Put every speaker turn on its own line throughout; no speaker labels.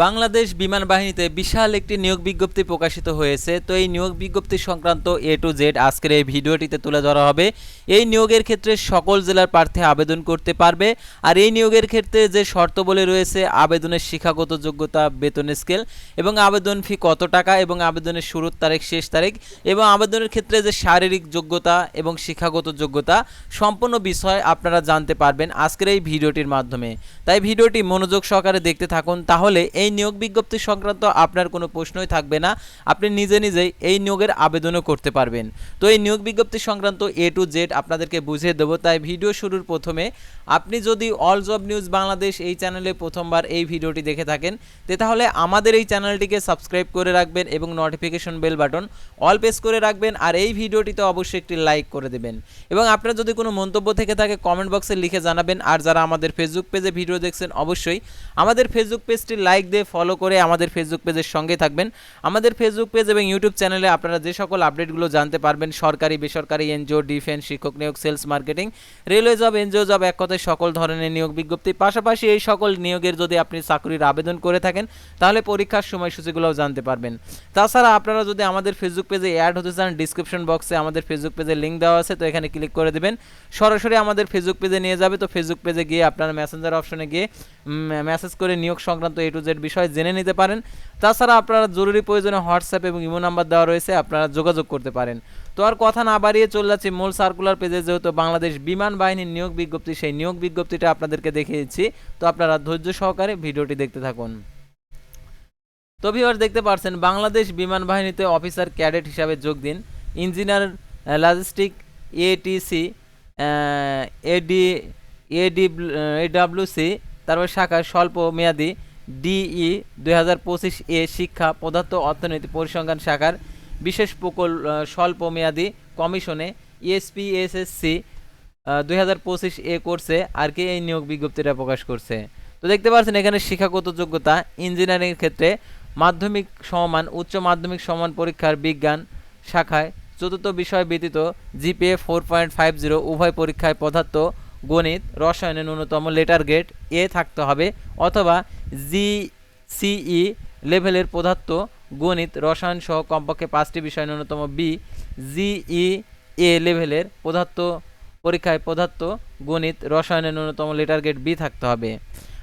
বাংলাদেশ বিমান বাহিনীতে বিশাল একটি নিয়োগ বিজ্ঞপ্তি প্রকাশিত হয়েছে। তো এই নিয়োগ বিজ্ঞপ্তি সংক্রান্ত এ টু জেড আজকের এই ভিডিওটিতে তুলে ধরা হবে। এই নিয়োগের ক্ষেত্রে সকল জেলার প্রার্থী আবেদন করতে পারবে। আর এই নিয়োগের ক্ষেত্রে যে শর্তবলী রয়েছে, আবেদনের শিক্ষাগত যোগ্যতা, বেতন স্কেল এবং আবেদন ফি কত টাকা এবং আবেদনের শুরুর তারিখ, শেষ তারিখ এবং আবেদনের ক্ষেত্রে যে শারীরিক যোগ্যতা এবং শিক্ষাগত যোগ্যতা সম্পূর্ণ বিষয় আপনারা জানতে পারবেন আজকের এই ভিডিওটির মাধ্যমে। তাই ভিডিওটি মনোযোগ সহকারে দেখতে থাকুন। তাহলে এই নিয়োগ বিজ্ঞপ্তি সংক্রান্ত আপনার কোনো প্রশ্নই থাকবে না। আপনি নিজে নিজেই এই নিয়োগের আবেদনও করতে পারবেন। তো এই নিয়োগ বিজ্ঞপ্তি সংক্রান্ত এ টু জেড আপনাদেরকে বুঝিয়ে দেবো। তাই ভিডিও শুরুর প্রথমে আপনি যদি অল জব নিউজ বাংলাদেশ এই চ্যানেলে প্রথমবার এই ভিডিওটি দেখে থাকেন, তে তাহলে আমাদের এই চ্যানেলটিকে সাবস্ক্রাইব করে রাখবেন এবং notification bell button all press করে রাখবেন আর এই ভিডিওটিতে অবশ্যই একটি লাইক করে দেবেন। এবং আপনার যদি কোনো মন্তব্য থেকে থাকে কমেন্ট বক্সে লিখে জানাবেন। আর যারা আমাদের ফেসবুক পেজে ভিডিও দেখছেন, অবশ্যই আমাদের ফেসবুক পেজটি লাইক দিয়ে ফলো করে আমাদের ফেসবুক পেজের সঙ্গে থাকবেন। আমাদের ফেসবুক পেজ এবং ইউটিউব চ্যানেলে আপনারা যে সকল আপডেটগুলো জানতে পারবেন, সরকারি, বেসরকারি এনজিও ডিফেন্স শিক্ষক নিয়োগ sales marketing railway job NGO job এক কথায় সকল ধরনের নিয়োগ বিজ্ঞপ্তি। পাশাপাশি এই সকল নিয়োগের যদি আপনি চাকরির আবেদন করে থাকেন, তাহলে পরীক্ষার সময়সূচিগুলোও জানতে পারবেন। তাছাড়া আপনারা যদি আমাদের ফেসবুক পেজে অ্যাড হতে চান ডিসক্রিপশন বক্সে আমাদের ফেসবুক পেজে লিঙ্ক দেওয়া আছে, তো এখানে ক্লিক করে দেবেন। সরাসরি আমাদের ফেসবুক পেজে নিয়ে যাবে, তো ফেসবুক পেজে গিয়ে আপনারা মেসেঞ্জার অপশনে গিয়ে মেসেজ করে নিয়োগ সংক্রান্ত এ টু জেড বিষয় জেনে নিতে পারেন। তাছাড়া আপনারা জরুরি প্রয়োজনে হোয়াটসঅ্যাপ এবং ইমো নাম্বার দেওয়া রয়েছে, আপনারা যোগাযোগ করতে পারেন। তো আর কথা না বাড়িয়ে চলে যাচ্ছি মূল সার্কুলার পেজে যেহেতু বাংলাদেশ বিমান বাহিনীর নিয়োগ বিজ্ঞপ্তি, সেই নিয়োগ বিজ্ঞপ্তিটা আপনাদেরকে দেখিয়েছি। তো আপনারা ধৈর্য সহকারে ভিডিওটি দেখতে থাকুন। তো ভিউয়ার দেখতে পারছেন, বাংলাদেশ বিমান বাহিনীতে অফিসার ক্যাডেট হিসাবে যোগ দিন। Engineer logistic ATC AD AD AWC তারপর শাখায় স্বল্প মেয়াদি। ডিই দুই হাজার পঁচিশ এ শিক্ষা পদার্থ অর্থনীতি পরিসংখ্যান শাখার বিশেষ প্রকল্প স্বল্প মেয়াদি কমিশনে ইএসপিএসএসসি দুই হাজার পঁচিশ এ করছে আর কি এই নিয়োগ বিজ্ঞপ্তিটা প্রকাশ করছে। তো দেখতে পাচ্ছেন এখানে শিক্ষাগত যোগ্যতা, ইঞ্জিনিয়ারিং ক্ষেত্রে মাধ্যমিক সমান, উচ্চ মাধ্যমিক সমান পরীক্ষার বিজ্ঞান শাখায় চতুর্থ বিষয় ব্যতীত GPA four point five zero উভয় পরীক্ষায় পদার্থ গণিত রসায়নে ন্যূনতম লেটার গ্রেড এ থাকতে হবে অথবা জি সিই লেভেলের পদার্থ গণিত, রসায়ন সহ কমপক্ষে পাঁচটি বিষয় ন্যূনতম বি জিই এ লেভেলের পদার্থ পরীক্ষায় পদার্থ গণিত, রসায়নের ন্যূনতম লেটার গ্রেড বি থাকতে হবে।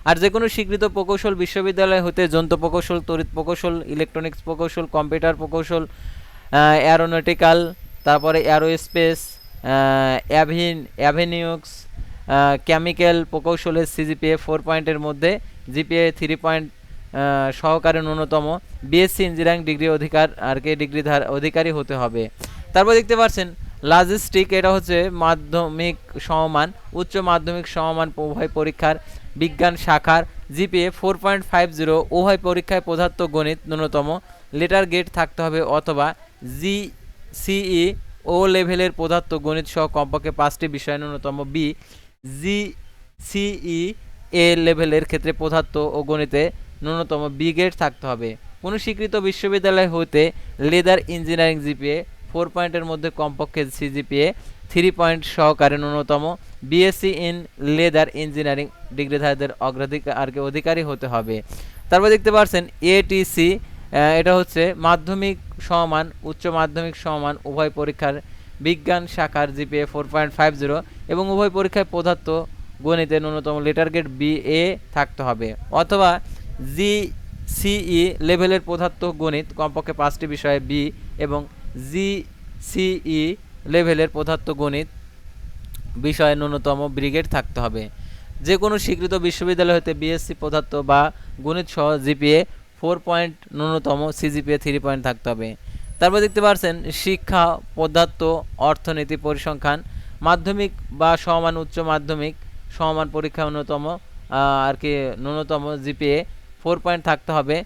আর যে কোনো স্বীকৃত প্রকৌশল বিশ্ববিদ্যালয় হতে যন্ত্র প্রকৌশল, তড়িৎ প্রকৌশল ইলেকট্রনিক্স প্রকৌশল কম্পিউটার প্রকৌশল অ্যারোনটিক্যাল তারপরে অ্যারোস্পেস অ্যাভিন অ্যাভিনিউক্স কেমিক্যাল প্রকৌশলের সিজিপিএ ফোর পয়েন্টের মধ্যে জিপিএ থ্রি পয়েন্ট সহকারে ন্যূনতম বিএসসি ইঞ্জিনিয়ারিং ডিগ্রি অধিকার, আর কে ডিগ্রি অধিকারী হতে হবে। তারপর দেখতে পাচ্ছেন লজিস্টিক এটা হচ্ছে মাধ্যমিক সমমান উচ্চ মাধ্যমিক সমমান উভয় পরীক্ষার বিজ্ঞান শাখার GPA four point five zero উভয় পরীক্ষায় পদার্থ গণিত ন্যূনতম লেটার গ্রেড থাকতে হবে অথবা জি সিই ও লেভেলের পদার্থ গণিত সহ কমপক্ষে পাঁচটি বিষয় ন্যূনতম বি জি সিই এ লেভেলের ক্ষেত্রে পদার্থ ও গণিতে ন্যূনতম বি গ্রেড থাকতে হবে। কোনো স্বীকৃত বিশ্ববিদ্যালয় হতে লেদার ইঞ্জিনিয়ারিং জিপিএ ফোর পয়েন্টের মধ্যে কমপক্ষে সিজিপিএ থ্রি পয়েন্ট সহকারে ন্যূনতম বিএসসি ইন লেদার ইঞ্জিনিয়ারিং ডিগ্রিধারীদের অগ্রাধিকারকে অধিকারী হতে হবে। তারপর দেখতে পাচ্ছেন এটিসি এটা হচ্ছে মাধ্যমিক সমান, উচ্চ মাধ্যমিক সমান উভয় পরীক্ষার বিজ্ঞান শাখার GPA four point five zero এবং উভয় পরীক্ষায় পদার্থ গণিতে ন্যূনতম লেটার গ্রেড বি এ থাকতে হবে। অথবা জি সিই লেভেলের পদার্থ গণিত, কমপক্ষে পাঁচটি বিষয়ে বি এবং জি সিই লেভেলের পদার্থ গণিত বিষয়ে ন্যূনতম ব্রিগেড থাকতে হবে। যে কোনো স্বীকৃত বিশ্ববিদ্যালয় হতে বিএসসি পদার্থ বা গণিত সহ জিপিএ ফোর পয়েন্ট ন্যূনতম সিজিপিএ থ্রি পয়েন্ট থাকতে হবে। তারপর দেখতে পাচ্ছেন শিক্ষা পদার্থ অর্থনীতি, পরিসংখ্যান মাধ্যমিক বা সমান উচ্চ মাধ্যমিক, সমান পরীক্ষা ন্যূনতম আর কি ন্যূনতম জিপিএ ফোর পয়েন্ট থাকতে হবে।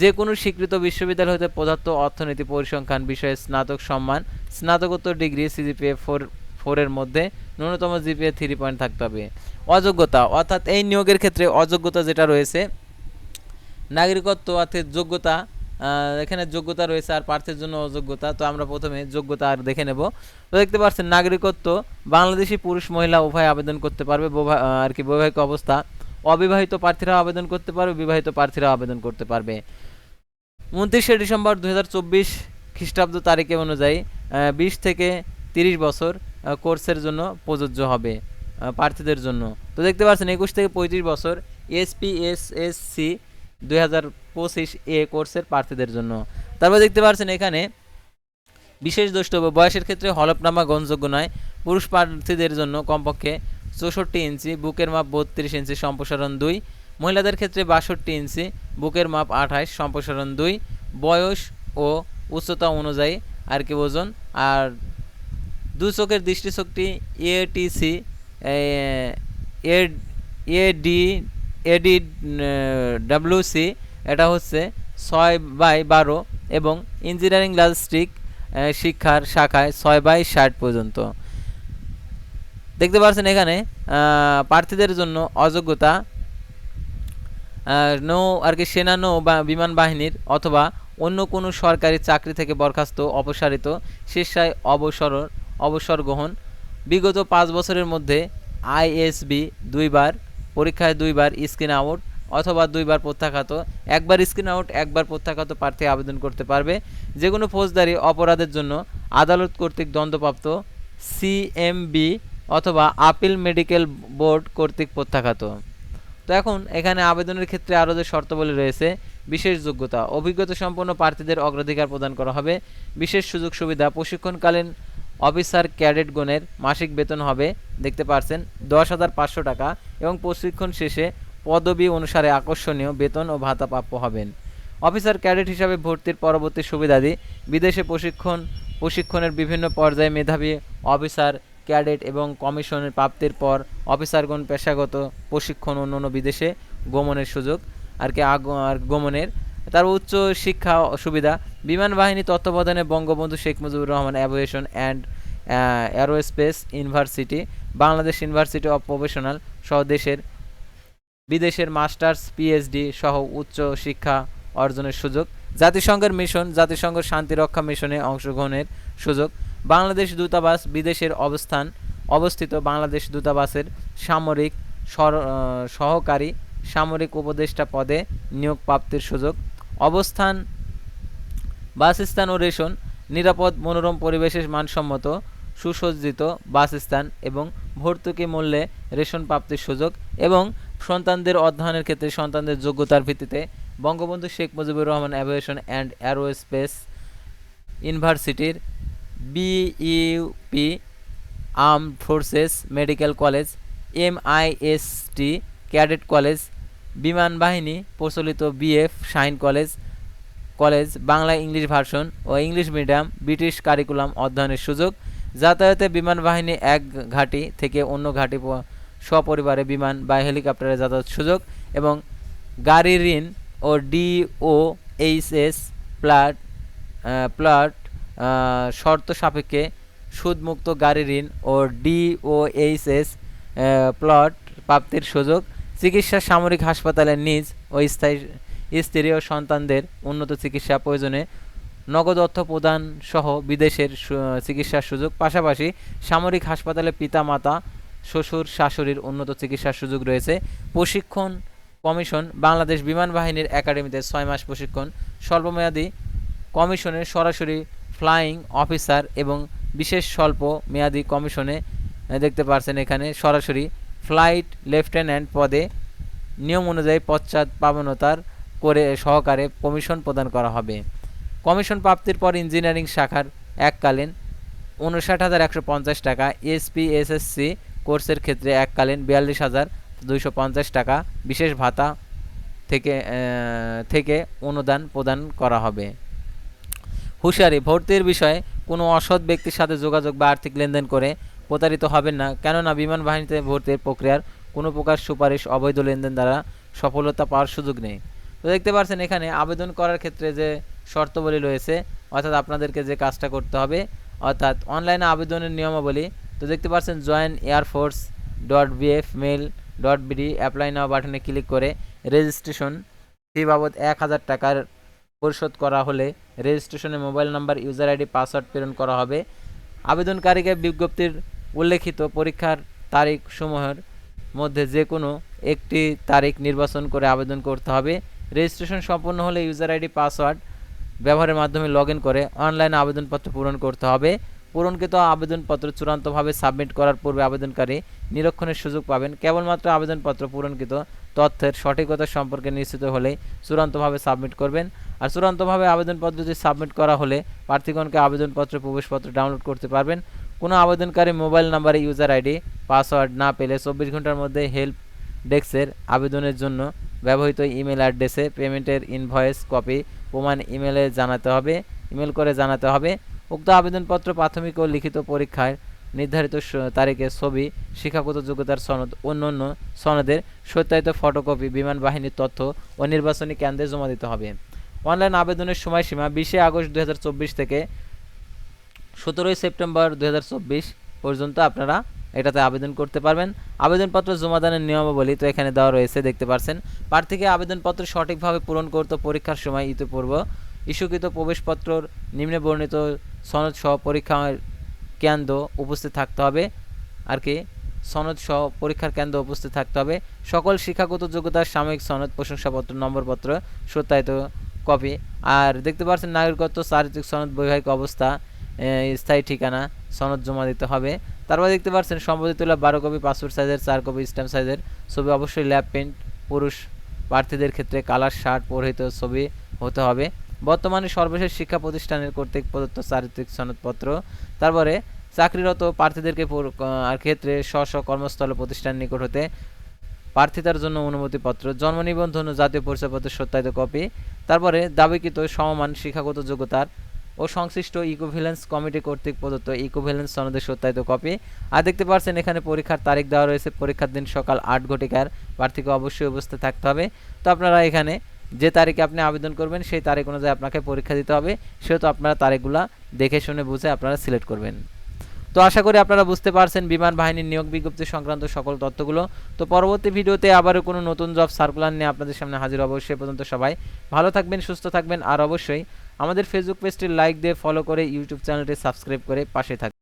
যে কোনো স্বীকৃত বিশ্ববিদ্যালয় হতে পদার্থ, অর্থনীতি, পরিসংখ্যান, বিষয়ে স্নাতক সম্মান, স্নাতকোত্তর ডিগ্রি সিজিপিএ ফোর ফোরের মধ্যে ন্যূনতম জিপিএ থ্রি পয়েন্ট থাকতে হবে। অযোগ্যতা, অর্থাৎ এই নিয়োগের ক্ষেত্রে অযোগ্যতা যেটা রয়েছে, নাগরিকত্ব অর্থাৎ যোগ্যতা এখানে যোগ্যতা রয়েছে আর প্রার্থীর জন্য অযোগ্যতা। তো আমরা প্রথমে যোগ্যতা আর দেখে নেব। তো দেখতে পাচ্ছেন, নাগরিকত্ব, বাংলাদেশি পুরুষ মহিলা উভয় আবেদন করতে পারবে। আর কি বৈবাহিক অবস্থা, অবিবাহিত প্রার্থীরা আবেদন করতে পারবে, বিবাহিত প্রার্থীরা আবেদন করতে পারবে। উনত্রিশে ডিসেম্বর দু হাজার চব্বিশ খ্রিস্টাব্দ তারিখে অনুযায়ী বিশ থেকে তিরিশ বছর কোর্সের জন্য প্রযোজ্য হবে প্রার্থীদের জন্য। তো দেখতে পাচ্ছেন, একুশ থেকে পঁয়ত্রিশ বছর এসপি এস এস সি দুই হাজার পঁচিশ এ কোর্সের প্রার্থীদের জন্য। তারপর দেখতে পাচ্ছেন এখানে, বিশেষ দ্রষ্টব্য, বয়সের ক্ষেত্রে হলফনামা গ্রহণযোগ্য নয়, পুরুষ প্রার্থীদের জন্য কমপক্ষে চৌষট্টি ইঞ্চি, বুকের মাপ বত্রিশ ইঞ্চি, সম্প্রসারণ দুই, মহিলাদের ক্ষেত্রে বাষট্টি ইঞ্চি, বুকের মাপ আঠাশ, সম্প্রসারণ দুই, বয়স ও উচ্চতা অনুযায়ী আর কি ওজন, আর দু চোখের দৃষ্টিশক্তি এটিসি এডি এডি ডাব্লিউসি এটা হচ্ছে ছয় বাই বারো এবং ইঞ্জিনিয়ারিং লজিস্টিক শিক্ষার শাখায় ছয় বাই ষাট পর্যন্ত। দেখতে পাচ্ছেন এখানে প্রার্থীদের জন্য অযোগ্যতা নৌ আর কি সেনা, নৌ বা বিমান বাহিনীর অথবা অন্য কোনো সরকারি চাকরি থেকে বরখাস্ত, অপসারিত শীর্ষায় অবসর অবসর গ্রহণ, বিগত পাঁচ বছরের মধ্যে আইএসবি দুইবার, পরীক্ষায় দুইবার স্ক্রিন আউট অথবা দুইবার প্রত্যাখ্যাত, একবার স্ক্রিন আউট একবার প্রত্যাখ্যাত প্রার্থী আবেদন করতে পারবে। যে কোনো ফৌজদারি অপরাধের জন্য আদালত কর্তৃক দণ্ডপ্রাপ্ত সিএমবি অথবা আপিল মেডিকেল বোর্ড কর্তৃক প্রত্যাখ্যাত। তো এখন এখানে আবেদনের ক্ষেত্রে আরও যে শর্তাবলী রয়েছে, বিশেষ যোগ্যতা, অভিজ্ঞতা সম্পন্ন প্রার্থীদের অগ্রাধিকার প্রদান করা হবে। বিশেষ সুযোগ সুবিধা, প্রশিক্ষণকালীন অফিসার ক্যাডেটগণের মাসিক বেতন হবে, দেখতে পারছেন, দশ হাজার পাঁচশো টাকা এবং প্রশিক্ষণ শেষে পদবি অনুসারে আকর্ষণীয় বেতন ও ভাতা প্রাপ্য হবেন। অফিসার ক্যাডেট হিসাবে ভর্তির পরবর্তী সুবিধাদি বিদেশে প্রশিক্ষণ, প্রশিক্ষণের বিভিন্ন পর্যায়ে মেধাবী অফিসার, ক্যাডেট এবং কমিশনের প্রাপ্তির পর অফিসারগণ পেশাগত প্রশিক্ষণ অন্যান্য বিদেশে গমনের সুযোগ আর কি আর গমনের। তার উচ্চ শিক্ষা সুবিধা, বিমান বাহিনী তত্ত্বাবধানে Bangabandhu Sheikh Mujibur Rahman aviation and aerospace university, Bangladesh university of professional সহ দেশের বিদেশের মাস্টার্স, পিএইচডি সহ উচ্চ শিক্ষা অর্জনের সুযোগ, জাতিসংঘের মিশন, জাতিসংঘ শান্তিরক্ষা মিশনে অংশগ্রহণের সুযোগ, বাংলাদেশ দূতাবাস, বিদেশের অবস্থান, অবস্থিত বাংলাদেশ দূতাবাসের সামরিক সহকারী সামরিক উপদেষ্টা পদে নিয়োগ প্রাপ্তির সুযোগ, অবস্থান, বাসস্থান ও রেশন, নিরাপদ মনোরম পরিবেশের মানসম্মত, সুসজ্জিত বাসস্থান এবং ভর্তুকি মূল্যে রেশন প্রাপ্তির সুযোগ এবং সন্তানদের অধ্যয়নের ক্ষেত্রে সন্তানদের যোগ্যতার ভিত্তিতে Bangabandhu Sheikh Mujibur Rahman aviation and aerospace ইউনিভার্সিটির BUP armed forces medical college MIST cadet college বিমান বাহিনী প্রচলিত BAF Shaheen college college Bangla English version ও ইংলিশ মিডিয়াম ব্রিটিশ কারিকুলাম অধ্যয়নের সুযোগ। যাতায়াতে বিমান বাহিনী এক ঘাঁটি থেকে অন্য ঘাঁটি সপরিবারে বিমান বা হেলিকপ্টারে যাতায়াত সুযোগ এবং গাড়ি ঋণ ও ডিও এইচএস প্লাট প্লাট শর্ত সাপেক্ষে সুদমুক্ত গাড়ি ঋণ ও ডিওএইচএস প্লট প্রাপ্তির সুযোগ চিকিৎসা সামরিক হাসপাতালে নিজ ও স্থায়ী, স্ত্রী ও সন্তানদের উন্নত চিকিৎসা প্রয়োজনে নগদ অর্থ প্রদান সহ বিদেশের চিকিৎসার সুযোগ। পাশাপাশি সামরিক হাসপাতালে পিতা মাতা শ্বশুর, শাশুড়ির উন্নত চিকিৎসার সুযোগ রয়েছে। প্রশিক্ষণ কমিশন বাংলাদেশ বিমান বাহিনীর একাডেমিতে ছয় মাস প্রশিক্ষণ, স্বল্পমেয়াদী কমিশনের সরাসরি ফ্লাইং অফিসার এবং বিশেষ স্বল্প মেয়াদী কমিশনে দেখতে পারছেন এখানে সরাসরি ফ্লাইট লেফটেন্যান্ট পদে নিয়ম অনুযায়ী পশ্চাৎ পাবনতার করে সহকারে কমিশন প্রদান করা হবে। কমিশন প্রাপ্তির পর ইঞ্জিনিয়ারিং শাখার এককালীন উনষাট হাজার একশো পঞ্চাশ টাকা, এসপি, এসএসসি কোর্সের ক্ষেত্রে এককালীন বিয়াল্লিশ হাজার দুইশো পঞ্চাশ টাকা বিশেষ ভাতা থেকে থেকে অনুদান প্রদান করা হবে। হুঁশিয়ারি, ভর্তির বিষয়ে কোনো অসৎ ব্যক্তির সাথে যোগাযোগ বা আর্থিক লেনদেন করে প্রতারিত হবেন না, কেননা বিমান বাহিনীতে ভর্তির প্রক্রিয়ার কোনো প্রকার সুপারিশ, অবৈধ লেনদেন দ্বারা সফলতা পাওয়ার সুযোগ নেই। তো দেখতে পাচ্ছেন এখানে আবেদন করার ক্ষেত্রে যে শর্তাবলী রয়েছে, অর্থাৎ আপনাদেরকে যে কাজটা করতে হবে, অর্থাৎ অনলাইনে আবেদনের নিয়মাবলী তো দেখতে পাচ্ছেন join airforce dot BAF mil dot BD apply now বাটনে ক্লিক করে রেজিস্ট্রেশন ফি বাবদ এক হাজার টাকার পরিশোধ করা হলে রেজিস্ট্রেশনে mobile number user ID password প্রেরণ করা হবে। আবেদনকারীকে বিজ্ঞপ্তির উল্লেখিত পরীক্ষার তারিখ সমূহের মধ্যে যে কোনো একটি তারিখ নির্বাচন করে আবেদন করতে হবে। রেজিস্ট্রেশন সম্পন্ন হলে ইউজার আইডি পাসওয়ার্ড ব্যবহারের মাধ্যমে লগ করে অনলাইনে আবেদনপত্র পূরণ করতে হবে। পূরণকৃত আবেদনপত্র চূড়ান্তভাবে সাবমিট করার পূর্বে আবেদনকারী নিরীক্ষণের সুযোগ পাবেন। কেবলমাত্র আবেদনপত্র পূরণকৃত তথ্যের সঠিকতা সম্পর্কে নিশ্চিত হলেই চূড়ান্তভাবে সাবমিট করবেন। আর চূড়ান্তভাবে আবেদনপত্র যদি সাবমিট করা হলে প্রার্থীগণকে আবেদনপত্র প্রবেশপত্র ডাউনলোড করতে পারবেন। কোনো আবেদনকারী মোবাইল নাম্বারে ইউজার আইডি, পাসওয়ার্ড না পেলে চব্বিশ ঘণ্টার মধ্যে হেল্প ডেস্কের আবেদনের জন্য ব্যবহৃত ইমেল অ্যাড্রেসে পেমেন্টের ইনভয়েস কপি প্রমাণ ইমেলে জানাতে হবে। ইমেল করে জানাতে হবে। উক্ত আবেদনপত্র প্রাথমিক ও লিখিত পরীক্ষায় নির্ধারিত তারিখে ছবি, শিক্ষাগত যোগ্যতার সনদ অন্যান্য সনদের সত্যায়িত ফটোকপি, বিমান বাহিনীর তথ্য ও নির্বাচনী কেন্দ্রে জমা দিতে হবে। অনলাইন আবেদনের সময়সীমা বিশে আগস্ট দু থেকে সতেরোই সেপ্টেম্বর দুই হাজার চব্বিশ পর্যন্ত আপনারা এটাতে আবেদন করতে পারবেন। আবেদনপত্র জমাদানের নিয়মাবলী তো এখানে দেওয়া রয়েছে, দেখতে পাচ্ছেন প্রার্থীকে আবেদনপত্র সঠিকভাবে পূরণ করতে পরীক্ষার সময় ইতিপূর্ব ইস্যুকৃত প্রবেশপত্রর নিম্নে বর্ণিত সনদ সহ পরীক্ষার কেন্দ্র উপস্থিত থাকতে হবে। আর কি? সনদ সহ পরীক্ষার কেন্দ্র উপস্থিত থাকতে হবে। সকল শিক্ষাগত যোগ্যতার সাময়িক সনদ, প্রশংসাপত্র, নম্বরপত্র সত্যায়িত কপি। আর দেখতে পাচ্ছেন, নাগরিকত্ব, চারিত্রিক সনদ, বৈবাহিক অবস্থা স্থায়ী ঠিকানা, সনদ জমা দিতে হবে। তারপর দেখতে পাচ্ছেন সম্বোধিত হলো বারো কপি, পাসপোর্ট সাইজের, চার কপি, স্ট্যাম্প সাইজের ছবি। অবশ্যই ল্যাব প্রিন্ট পুরুষ প্রার্থীদের ক্ষেত্রে কালার, শার্ট, পরিহিত ছবি হতে হবে। বর্তমানে সর্বশেষ শিক্ষা প্রতিষ্ঠানের কর্তৃক প্রদত্ত চারিত্রিক সনদপত্র। তারপরে চাকরিরত প্রার্থীদেরকে ক্ষেত্রে স্ব স্ব কর্মস্থল প্রতিষ্ঠান নিকট হতে প্রার্থিতার জন্য অনুমতিপত্র, জন্ম নিবন্ধন ও জাতীয় পরিচয়পত্রের সত্যায়িত কপি, তারপরে দাবিকৃত সমমান, শিক্ষাগত যোগ্যতার ও সংশ্লিষ্ট ইকোভ্যালেন্স কমিটি কর্তৃক প্রদত্ত ইকোভ্যালেন্স সনদের সত্যায়িত কপি। আর দেখতে পাচ্ছেন, এখানে পরীক্ষার তারিখ দেওয়া রয়েছে। পরীক্ষার দিন সকাল আট ঘটিকার প্রার্থীকে অবশ্যই উপস্থিত থাকতে হবে। তো আপনারা এখানে যে তারিখে আপনি আবেদন করবেন, সেই তারিখ অনুযায়ী আপনাকে পরীক্ষা দিতে হবে। সেহেতু আপনারা তারিখগুলা দেখে শুনে বুঝে আপনারা সিলেক্ট করবেন। তো আশা করি আপনারা বুঝতে পারছেন বিমান বাহিনীর নিয়োগ বিজ্ঞপ্তি সংক্রান্ত সকল তথ্যগুলো। তো পরবর্তী ভিডিওতে আবারও কোনো নতুন জব সার্কুলার নিয়ে আপনাদের সামনে হাজির সে পর্যন্ত সবাই ভালো থাকবেন, সুস্থ থাকবেন, আর অবশ্যই আমাদের ফেসবুক পেজটি লাইক দিয়ে ফলো করে ইউটিউব চ্যানেলটি সাবস্ক্রাইব করে পাশে থাকবেন।